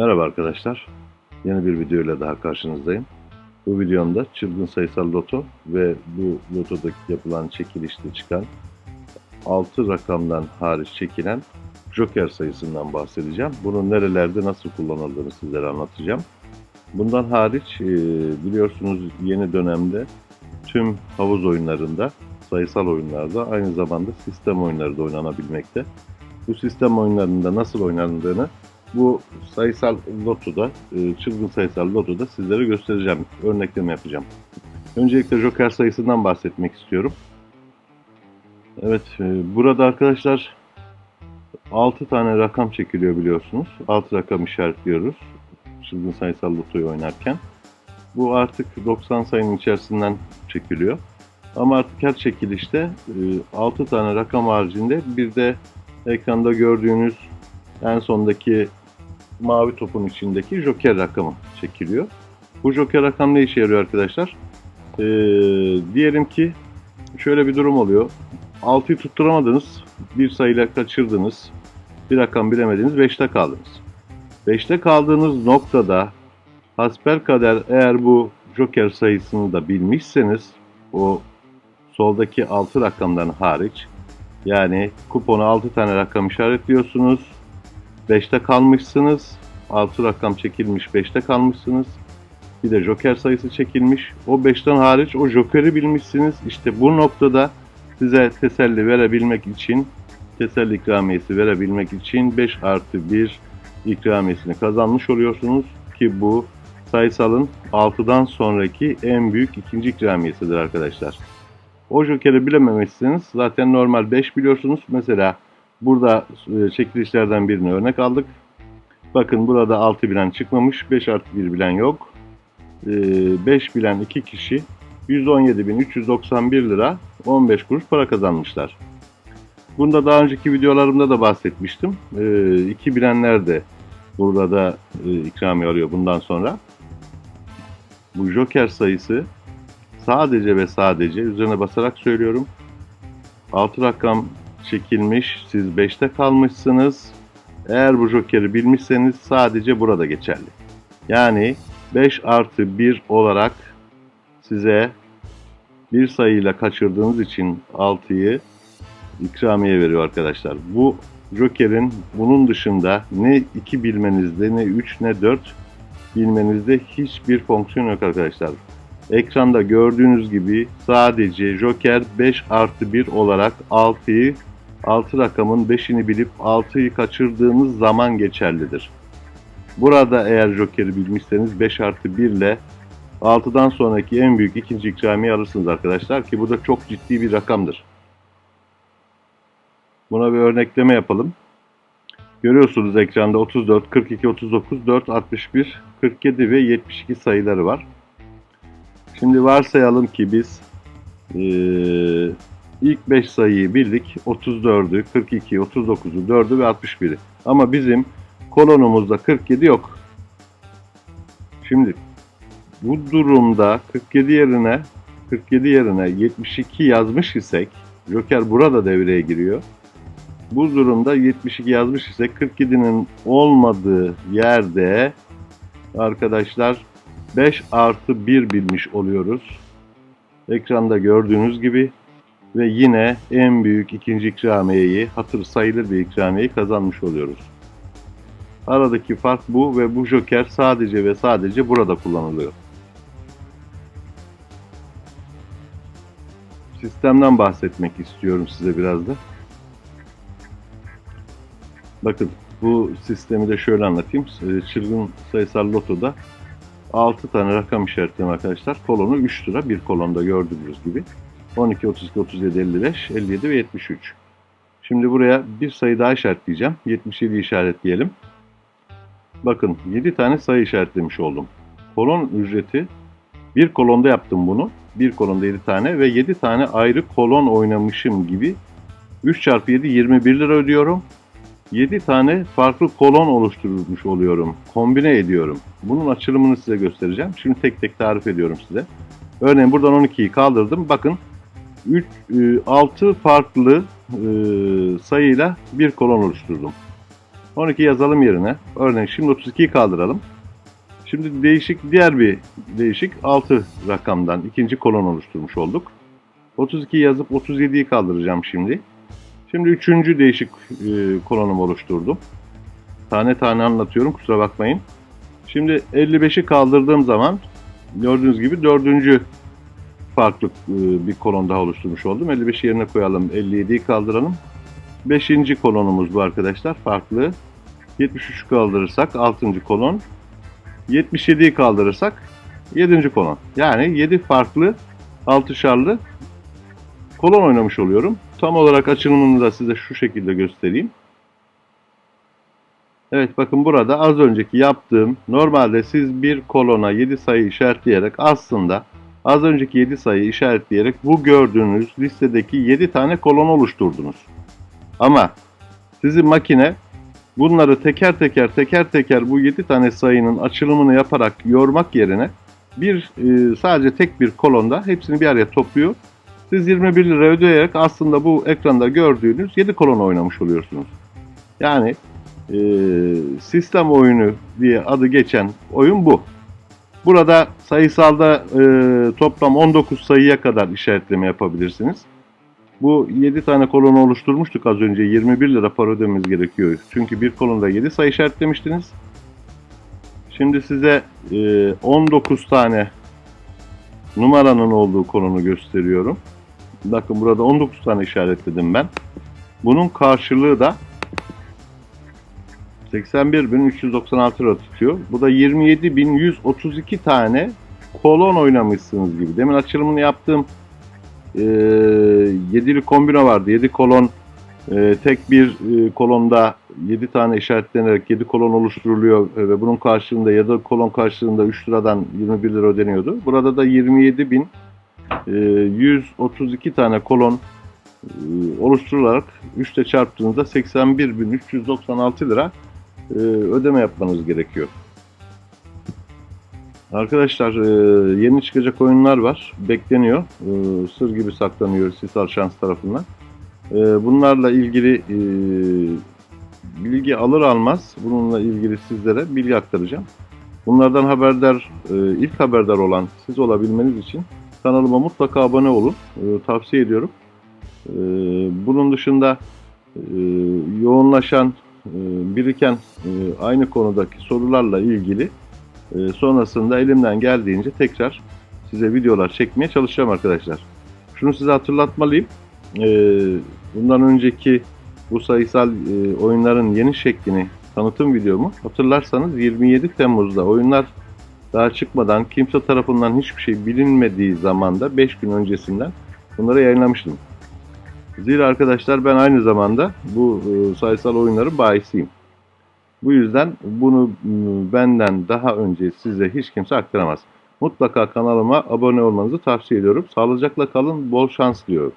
Merhaba arkadaşlar. Yeni bir video ile daha karşınızdayım. Bu videomda çılgın sayısal loto ve bu lotoda yapılan çekilişte çıkan 6 rakamdan hariç çekilen joker sayısından bahsedeceğim. Bunun nerelerde nasıl kullanıldığını sizlere anlatacağım. Bundan hariç e, biliyorsunuz yeni dönemde tüm havuz oyunlarında, sayısal oyunlarda aynı zamanda sistem oyunları da oynanabilmekte. Bu sistem oyunlarında nasıl oynandığını bu sayısal lotoda, e, çılgın sayısal lotoda sizlere göstereceğim, örnekleme yapacağım. Öncelikle joker sayısından bahsetmek istiyorum. Evet, e, burada arkadaşlar 6 tane rakam çekiliyor biliyorsunuz. 6 rakam işaretliyoruz çılgın sayısal lotoyu oynarken. Bu artık 90 sayının içerisinden çekiliyor. Ama artık her çekilişte 6 tane rakam haricinde bir de ekranda gördüğünüz en sondaki mavi topun içindeki joker rakamı çekiliyor. Bu joker rakam ne işe yarıyor arkadaşlar? Ee, diyelim ki şöyle bir durum oluyor. 6'yı tutturamadınız, bir sayıyla kaçırdınız, bir rakam bilemediniz, 5'te kaldınız. 5'te kaldığınız noktada hasbelkader eğer bu joker sayısını da bilmişseniz o soldaki 6 rakamdan hariç yani kupona 6 tane rakam işaretliyorsunuz. 5'te kalmışsınız. 6 rakam çekilmiş 5'te kalmışsınız. Bir de joker sayısı çekilmiş. O 5'ten hariç o jokeri bilmişsiniz. İşte bu noktada size teselli verebilmek için teselli ikramiyesi verebilmek için 5 artı 1 ikramiyesini kazanmış oluyorsunuz ki bu sayısalın 6'dan sonraki en büyük ikinci ikramiyesidir arkadaşlar. O jokeri bilememişsiniz. Zaten normal 5 biliyorsunuz. Mesela burada e, çekilişlerden birini örnek aldık. Bakın burada 6 bilen çıkmamış. 5 artı 1 bilen yok. 5 bilen 2 kişi 117.391 lira 15 kuruş para kazanmışlar. Bunda daha önceki videolarımda da bahsetmiştim. 2 bilenler de burada da e, ikramiye alıyor bundan sonra. Bu joker sayısı sadece ve sadece üzerine basarak söylüyorum. 6 rakam çekilmiş, siz 5'te kalmışsınız. Eğer bu jokeri bilmişseniz sadece burada geçerli. Yani 5 artı 1 olarak size bir sayıyla kaçırdığınız için 6'yı ikramiye veriyor arkadaşlar. Bu jokerin bunun dışında ne 2 bilmenizde ne 3 ne 4 bilmenizde hiçbir fonksiyon yok arkadaşlar. Ekranda gördüğünüz gibi sadece Joker 5 artı 1 olarak 6'yı 6 rakamın 5'ini bilip 6'yı kaçırdığınız zaman geçerlidir. Burada eğer Joker'i bilmişseniz 5 artı 1 ile 6'dan sonraki en büyük ikinci ikramiye alırsınız arkadaşlar ki bu da çok ciddi bir rakamdır. Buna bir örnekleme yapalım. Görüyorsunuz ekranda 34, 42, 39, 4, 61, 47 ve 72 sayıları var. Şimdi varsayalım ki biz e, ilk 5 sayıyı bildik. 34'ü, 42'yi, 39'u, 4'ü ve 61'i. Ama bizim kolonumuzda 47 yok. Şimdi bu durumda 47 yerine 47 yerine 72 yazmış isek Joker burada devreye giriyor. Bu durumda 72 yazmış isek 47'nin olmadığı yerde arkadaşlar 5 artı 1 bilmiş oluyoruz. Ekranda gördüğünüz gibi ve yine en büyük ikinci ikramiyeyi hatır sayılır bir ikramiyeyi kazanmış oluyoruz. Aradaki fark bu ve bu joker sadece ve sadece burada kullanılıyor. Sistemden bahsetmek istiyorum size biraz da. Bakın bu sistemi de şöyle anlatayım. Ee, Çılgın sayısal lotoda 6 tane rakam işaretledim arkadaşlar. Kolonu 3 lira. Bir kolonda gördüğünüz gibi. 12, 32, 37, 55, 57 ve 73. Şimdi buraya bir sayı daha işaretleyeceğim. 77 işaretleyelim. Bakın 7 tane sayı işaretlemiş oldum. Kolon ücreti bir kolonda yaptım bunu. Bir kolonda 7 tane ve 7 tane ayrı kolon oynamışım gibi 3 çarpı 7 21 lira ödüyorum. 7 tane farklı kolon oluşturmuş oluyorum. Kombine ediyorum. Bunun açılımını size göstereceğim. Şimdi tek tek tarif ediyorum size. Örneğin buradan 12'yi kaldırdım. Bakın 3, 6 farklı e, sayıyla bir kolon oluşturdum. 12 yazalım yerine. Örneğin şimdi 32'yi kaldıralım. Şimdi değişik diğer bir değişik 6 rakamdan ikinci kolon oluşturmuş olduk. 32 yazıp 37'yi kaldıracağım şimdi. Şimdi üçüncü değişik e, kolonumu oluşturdum. Tane tane anlatıyorum kusura bakmayın. Şimdi 55'i kaldırdığım zaman gördüğünüz gibi dördüncü farklı e, bir kolon daha oluşturmuş oldum. 55'i yerine koyalım. 57'yi kaldıralım. Beşinci kolonumuz bu arkadaşlar. Farklı. 73'ü kaldırırsak 6. kolon. 77'yi kaldırırsak 7. kolon. Yani 7 farklı altışarlı kolon oynamış oluyorum. Tam olarak açılımını da size şu şekilde göstereyim. Evet bakın burada az önceki yaptığım normalde siz bir kolona 7 sayı işaretleyerek aslında az önceki 7 sayı işaretleyerek bu gördüğünüz listedeki 7 tane kolon oluşturdunuz. Ama sizin makine bunları teker teker teker teker bu 7 tane sayının açılımını yaparak yormak yerine bir e, sadece tek bir kolonda hepsini bir araya topluyor. Siz 21 lira ödeyerek aslında bu ekranda gördüğünüz 7 kolon oynamış oluyorsunuz. Yani e, sistem oyunu diye adı geçen oyun bu. Burada sayısalda e, toplam 19 sayıya kadar işaretleme yapabilirsiniz. Bu 7 tane kolonu oluşturmuştuk az önce. 21 lira para ödememiz gerekiyor. Çünkü bir kolonda 7 sayı işaretlemiştiniz. Şimdi size e, 19 tane numaranın olduğu kolonu gösteriyorum bakın burada 19 tane işaretledim ben. Bunun karşılığı da 81.396 lira tutuyor. Bu da 27.132 tane kolon oynamışsınız gibi. Demin açılımını yaptığım e, 7'li kombino vardı. 7 kolon e, tek bir e, kolonda 7 tane işaretlenerek 7 kolon oluşturuluyor e, ve bunun karşılığında ya da kolon karşılığında 3 liradan 21 lira ödeniyordu. Burada da 27.000 ee, 132 tane kolon e, oluşturularak 3'te çarptığınızda 81.396 lira e, ödeme yapmanız gerekiyor. Arkadaşlar e, yeni çıkacak oyunlar var. Bekleniyor. Sır gibi saklanıyor Sisal Şans tarafından. Bunlarla ilgili bilgi alır almaz bununla ilgili sizlere bilgi aktaracağım. Bunlardan haberdar, ilk haberdar olan siz olabilmeniz için kanalıma mutlaka abone olun. E, tavsiye ediyorum. E, bunun dışında e, yoğunlaşan, e, biriken e, aynı konudaki sorularla ilgili e, sonrasında elimden geldiğince tekrar size videolar çekmeye çalışacağım arkadaşlar. Şunu size hatırlatmalıyım. E, bundan önceki bu sayısal e, oyunların yeni şeklini tanıtım videomu hatırlarsanız 27 Temmuz'da oyunlar daha çıkmadan kimse tarafından hiçbir şey bilinmediği zamanda 5 gün öncesinden bunları yayınlamıştım. Zira arkadaşlar ben aynı zamanda bu e, sayısal oyunların bayisiyim. Bu yüzden bunu m, benden daha önce size hiç kimse aktaramaz. Mutlaka kanalıma abone olmanızı tavsiye ediyorum. Sağlıcakla kalın, bol şans diliyorum.